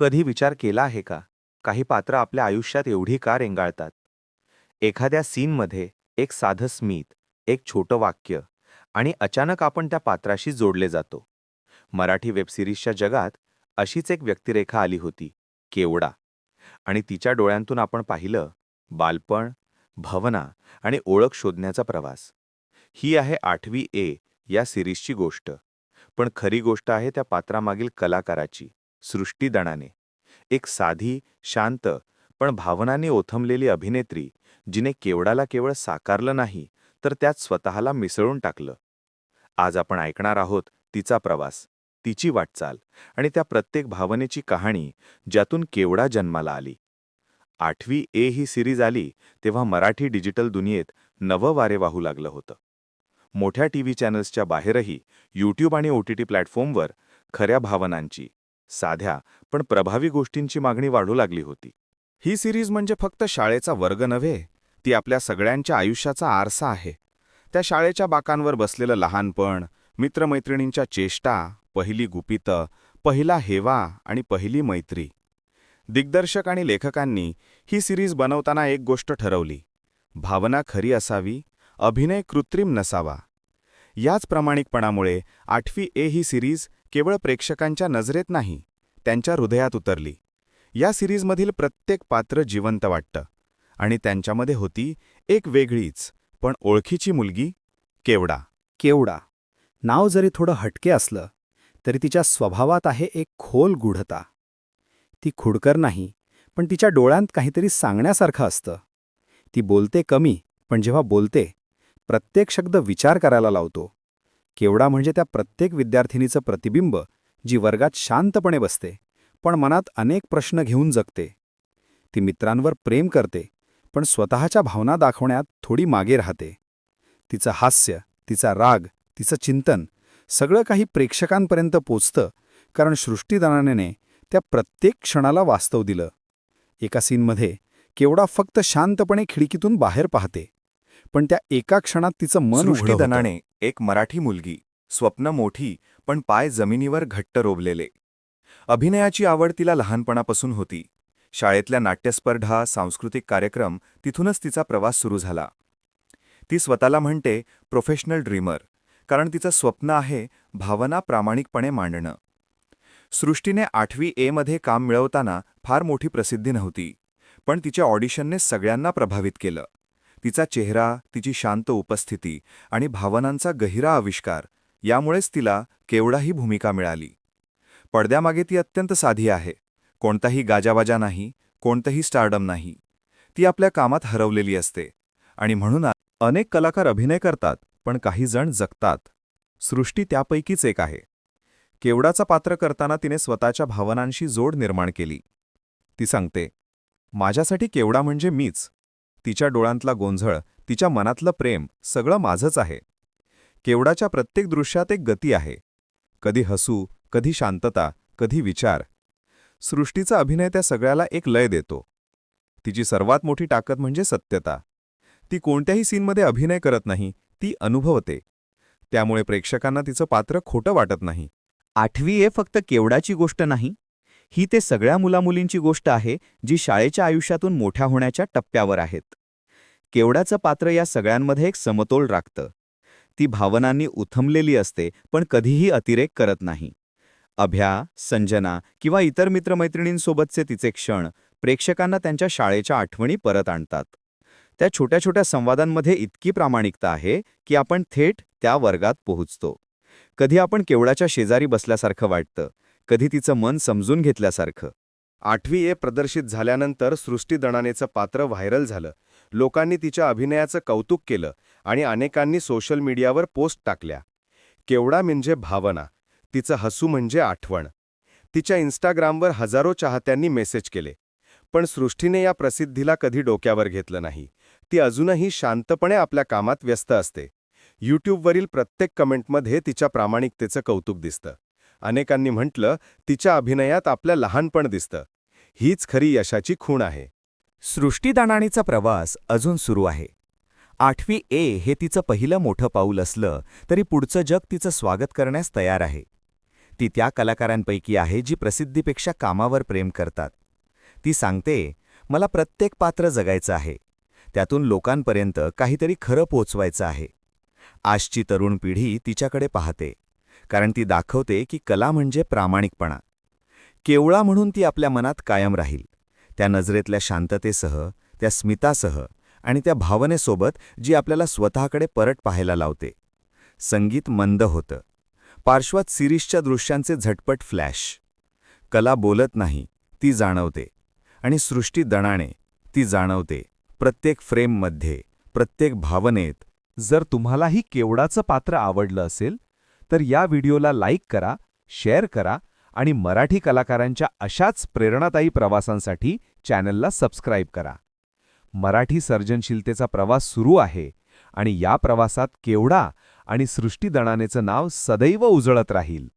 कधी विचार केला आहे का? काही पात्र आपल्या आयुष्यात एवढी का रेंगाळतात? एखाद्या सीनमध्ये एक साधं स्मित एक छोटं वाक्य आणि अचानक आपण त्या पात्राशी जोडले जातो. मराठी वेबसिरीजच्या जगात अशीच एक व्यक्तिरेखा आली होती केवडा. आणि तिच्या डोळ्यांतून आपण पाहिलं बालपण भावना आणि ओळख शोधण्याचा प्रवास. ही आहे आठवी ए या सिरीजची गोष्ट. पण खरी गोष्ट आहे त्या पात्रामागील कलाकाराची. सृष्टीदणाने. एक साधी शांत पण भावनाने ओथमलेली अभिनेत्री जिने केवडाला केवळ साकारलं नाही तर त्यात स्वतःला मिसळून टाकलं. आज आपण ऐकणार आहोत तिचा प्रवास तिची वाटचाल आणि त्या प्रत्येक भावनेची कहाणी ज्यातून केवडा जन्माला आली. आठवी ए ही सिरीज आली तेव्हा मराठी डिजिटल दुनियेत नवं वारे वाहू लागलं होतं. मोठ्या टीव्ही चॅनल्सच्या बाहेरही यूट्यूब आणि ओ टी टी प्लॅटफॉर्मवर खऱ्या भावनांची साध्या पण प्रभावी गोष्टींची मागणी वाढू लागली होती. ही सिरीज म्हणजे फक्त शाळेचा वर्ग नव्हे ती आपल्या सगळ्यांच्या आयुष्याचा आरसा आहे. त्या शाळेच्या बाकांवर बसलेलं लहानपण मित्रमैत्रिणींच्या चेष्टा पहिली गुपितं पहिला हेवा आणि पहिली मैत्री. दिग्दर्शक आणि लेखकांनी ही सिरीज बनवताना एक गोष्ट ठरवली. भावना खरी असावी अभिनय कृत्रिम नसावा. याच प्रामाणिकपणामुळे आठवी ए ही सिरीज केवळ प्रेक्षकांच्या नजरेत नाही त्यांच्या हृदयात उतरली. या सिरीजमधील प्रत्येक पात्र जिवंत वाटतं आणि त्यांच्यामध्ये होती एक वेगळीच पण ओळखीची मुलगी केवडा. केवडा. नाव जरी थोडं हटके असलं तरी तिच्या स्वभावात आहे एक खोल गूढता. ती खुडकर नाही पण तिच्या डोळ्यांत काहीतरी सांगण्यासारखं असतं. ती बोलते कमी पण जेव्हा बोलते प्रत्येक शब्द विचार करायला लावतो. केवडा म्हणजे त्या प्रत्येक विद्यार्थिनीचं प्रतिबिंब जी वर्गात शांतपणे बसते पण मनात अनेक प्रश्न घेऊन जगते. ती मित्रांवर प्रेम करते पण स्वतःच्या भावना दाखवण्यात थोडी मागे राहते. तिचं हास्य तिचा राग तिचं चिंतन सगळं काही प्रेक्षकांपर्यंत पोचतं कारण सृष्टीदानाने त्या प्रत्येक क्षणाला वास्तव दिलं. एका सीनमध्ये केवडा फक्त शांतपणे खिडकीतून बाहेर पाहते. पण त्या एका क्षणात तिचं मन. सृष्टीदनाने एक मराठी मुलगी स्वप्न मोठी पण पाय जमिनीवर घट्ट रोवलेले. अभिनयाची आवड तिला लहानपणापासून होती. शाळेतल्या नाट्यस्पर्धा सांस्कृतिक कार्यक्रम तिथूनच तिचा प्रवास सुरू झाला. ती स्वतःला म्हणते प्रोफेशनल ड्रीमर कारण तिचं स्वप्न आहे भावना प्रामाणिकपणे मांडणं. सृष्टीने आठवी ए मध्ये काम मिळवताना फार मोठी प्रसिद्धी नव्हती पण तिच्या ऑडिशनने सगळ्यांना प्रभावित केलं. तिचा चेहरा तिची शांत उपस्थिती आणि भावनांचा गहिरा आविष्कार यामुळेच तिला केवढाही भूमिका मिळाली. पडद्यामागे ती अत्यंत साधी आहे. कोणताही गाजावाजा नाही कोणतंही स्टारडम नाही. ती आपल्या कामात हरवलेली असते. आणि म्हणून अनेक कलाकार अभिनय करतात पण काही जण जगतात. सृष्टी त्यापैकीच एक आहे. केवडाचा पात्र करताना तिने स्वतःच्या भावनांशी जोड निर्माण केली. ती सांगते माझ्यासाठी केवडा म्हणजे मीच. तिच्या डोळ्यांतला गोंधळ तिच्या मनातलं प्रेम सगळं माझंच आहे. केवडाच्या प्रत्येक दृश्यात एक गती आहे. कधी हसू कधी शांतता कधी विचार. सृष्टीचा अभिनय त्या सगळ्याला एक लय देतो. तिची सर्वात मोठी ताकद म्हणजे सत्यता. ती कोणत्याही सीनमध्ये अभिनय करत नाही ती अनुभवते. त्यामुळे प्रेक्षकांना तिचं पात्र खोटं वाटत नाही. आठवी ए फक्त केवडाची गोष्ट नाही. ही ते सगळ्या मुलामुलींची गोष्ट आहे जी शाळेच्या आयुष्यातून मोठ्या होण्याच्या टप्प्यावर आहेत. केवडाचं पात्र या सगळ्यांमध्ये एक समतोल राखतं. ती भावनांनी उथमलेली असते पण कधीही अतिरेक करत नाही. अभ्या संजना किंवा इतर मित्रमैत्रिणींसोबतचे तिचे क्षण प्रेक्षकांना त्यांच्या शाळेच्या आठवणी परत आणतात. त्या छोट्या छोट्या संवादांमध्ये इतकी प्रामाणिकता आहे की आपण थेट त्या वर्गात पोहोचतो. कधी आपण केवळाच्या शेजारी बसल्यासारखं वाटतं कधी तिचं मन समजून घेतल्यासारखं. आठवी ए प्रदर्शित झाल्यानंतर सृष्टी दणानेचं पात्र व्हायरल झालं. लोकांनी तिच्या अभिनयाचं कौतुक केलं आणि अनेकांनी सोशल मीडियावर पोस्ट टाकल्या. केवडा म्हणजे भावना तिचं हसू म्हणजे आठवण. तिच्या इन्स्टाग्रामवर हजारो चाहत्यांनी मेसेज केले. पण सृष्टीने या प्रसिद्धीला कधी डोक्यावर घेतलं नाही. ती अजूनही शांतपणे आपल्या कामात व्यस्त असते. यूट्यूबवरील प्रत्येक कमेंटमध्ये तिच्या प्रामाणिकतेचं कौतुक दिसतं. अनेकांनी म्हटलं तिच्या अभिनयात आपल्या लहानपण दिसतं. हीच खरी यशाची खूण आहे. सृष्टीदानाणीचा प्रवास अजून सुरू आहे. आठवी ए हे तिचं पहिलं मोठं पाऊल असलं तरी पुढचं जग तिचं स्वागत करण्यास तयार आहे. ती त्या कलाकारांपैकी आहे जी प्रसिद्धीपेक्षा कामावर प्रेम करतात. ती सांगते मला प्रत्येक पात्र जगायचं आहे. त्यातून लोकांपर्यंत काहीतरी खरं पोचवायचं आहे. आजची तरुण पिढी तिच्याकडे पाहते. कारण ती दाखवते की कला म्हणजे प्रामाणिकपणा. केवळा म्हणून ती आपल्या मनात कायम राहील. त्या नजरेतल्या शांततेसह त्या स्मितासह आणि त्या भावनेसोबत जी आपल्याला स्वतःकडे परत पाहायला लावते. संगीत मंद होतं. पार्श्वात सिरीजच्या दृश्यांचे झटपट फ्लॅश. कला बोलत नाही ती जाणवते. आणि सृष्टी दणाणे ती जाणवते. प्रत्येक फ्रेममध्ये प्रत्येक भावनेत जर तुम्हालाही केवडाचं पात्र आवडलं असेल तर या व्हिडिओला लाईक करा शेअर करा आणि मराठी कलाकारांच्या अशाच प्रेरणादायी प्रवासांसाठी चॅनलला सबस्क्राईब करा. मराठी सर्जनशीलतेचा प्रवास सुरू आहे आणि या प्रवासात केवडा आणि सृष्टीदणानेचं नाव सदैव उजळत राहील.